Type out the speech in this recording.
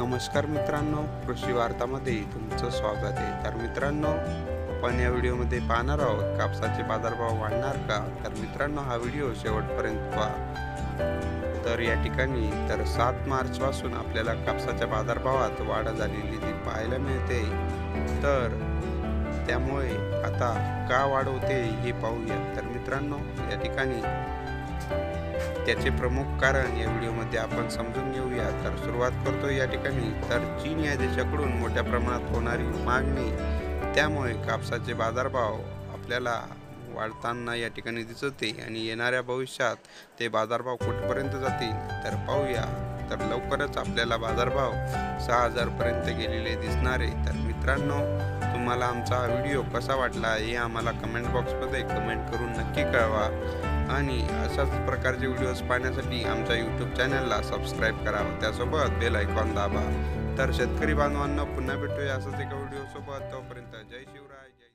नमस्कार मित्रांनो कृषी वार्तामध्ये तुमचं स्वागत आहे. तर मित्रांनो आपण या व्हिडिओमध्ये पाहणार आहोत कापसाचे बाजारभाव वाढणार का? तर मित्रांनो हा व्हिडिओ शेवटपर्यंत पहा. तर या ठिकाणी तर सात मार्चपासून आपल्याला कापसाच्या बाजारभावात वाढ झालेली ती पाहायला मिळते. तर त्यामुळे आता का वाढ होते हे पाहूया. तर मित्रांनो या ठिकाणी त्याचे प्रमुख कारण या व्हिडिओमध्ये आपण समजून घेऊया. तर सुरुवात करतो या ठिकाणी. तर चीन या देशाकडून मोठ्या प्रमाणात होणारी मागणी त्यामुळे कापसाचे बाजारभाव आपल्याला वाढताना या ठिकाणी दिसते आणि येणाऱ्या भविष्यात ते बाजारभाव कुठपर्यंत जातील तर पाहूया. तर लवकरच आपल्याला बाजारभाव सहा हजारपर्यंत गेलेले दिसणार आहे. तर मित्रांनो तुम्हाला आमचा व्हिडिओ कसा वाटला हे आम्हाला कमेंट बॉक्समध्ये कमेंट करून नक्की कळवा. आणि अशाच प्रकारचे व्हिडिओज पाहण्यासाठी आमच्या यूट्यूब चॅनलला सबस्क्राईब करा त्यासोबत बेल आयकॉन दाबा. तर शेतकरी बांधवांना पुन्हा भेटूया असंच एका व्हिडिओसोबत तोपर्यंत जय शिवराय जय